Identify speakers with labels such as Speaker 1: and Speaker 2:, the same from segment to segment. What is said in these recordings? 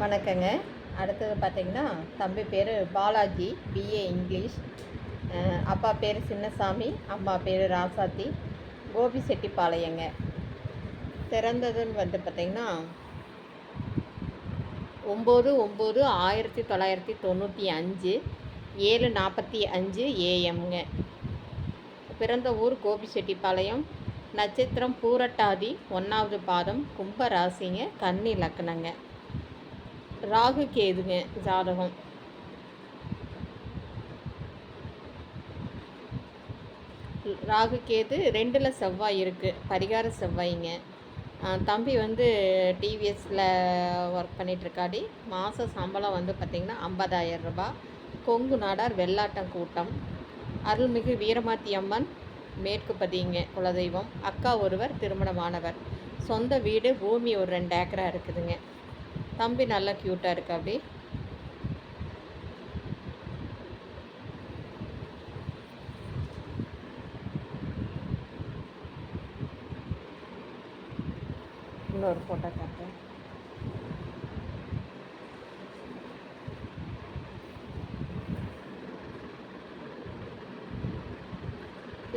Speaker 1: வணக்கங்க. அடுத்தது பார்த்தீங்கன்னா தம்பி பேர் பாலாஜி பிஏ இங்கிலீஷ். அப்பா பேர் சின்னசாமி அம்மா பேர் ராசாத்தி கோபி செட்டிப்பாளையங்க. பிறந்ததுன்னு வந்து பார்த்திங்கன்னா ஒம்பது ஒம்பது ஆயிரத்தி தொள்ளாயிரத்தி தொண்ணூற்றி அஞ்சு ஏழு நாற்பத்தி அஞ்சு ஏஎம்ங்க பிறந்த ஊர் கோபிச்செட்டிப்பாளையம் நட்சத்திரம் பூரட்டாதி ஒன்றாவது பாதம் கும்ப ராசிங்க கன்னி லக்னங்க. ராகு கேதுங்க ஜாதகம். ராகு கேது ரெண்டில் செவ்வாய் இருக்குது பரிகார செவ்வாய்ங்க. தம்பி வந்து டிவிஎஸில் ஒர்க் பண்ணிகிட்ருக்காடி மாத சம்பளம் வந்து பார்த்திங்கன்னா ஐம்பதாயிரம் ரூபாய் கொங்கு நாடார் வெள்ளாட்டம் கூட்டம். அருள்மிகு வீரமாத்தி அம்மன் மேற்கு பதிங்க குலதெய்வம். அக்கா ஒருவர் திருமணமானவர். சொந்த வீடு பூமி ஒரு ரெண்டு ஏக்கரா இருக்குதுங்க. தம்பி நல்லா க்யூட்டாக இருக்கு அப்படி? இன்னொரு ஃபோட்டோ காட்டுறேன்.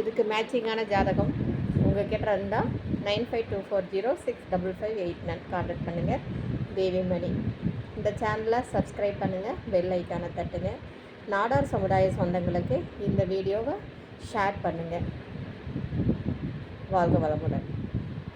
Speaker 1: இதுக்கு மேட்சிங்கான ஜாதகம் உங்கள் கிட்ட இருந்தால் nine five two four zero six double five eight nine contact பண்ணுங்கள் தேவிமணி. இந்த சேனலை சப்ஸ்கிரைப் பண்ணுங்கள் பெல் ஐக்கானை தட்டுங்க. நாடார் சமுதாய சொந்தங்களுக்கு இந்த வீடியோவை ஷேர் பண்ணுங்கள் வாழ்க வளமுடன்.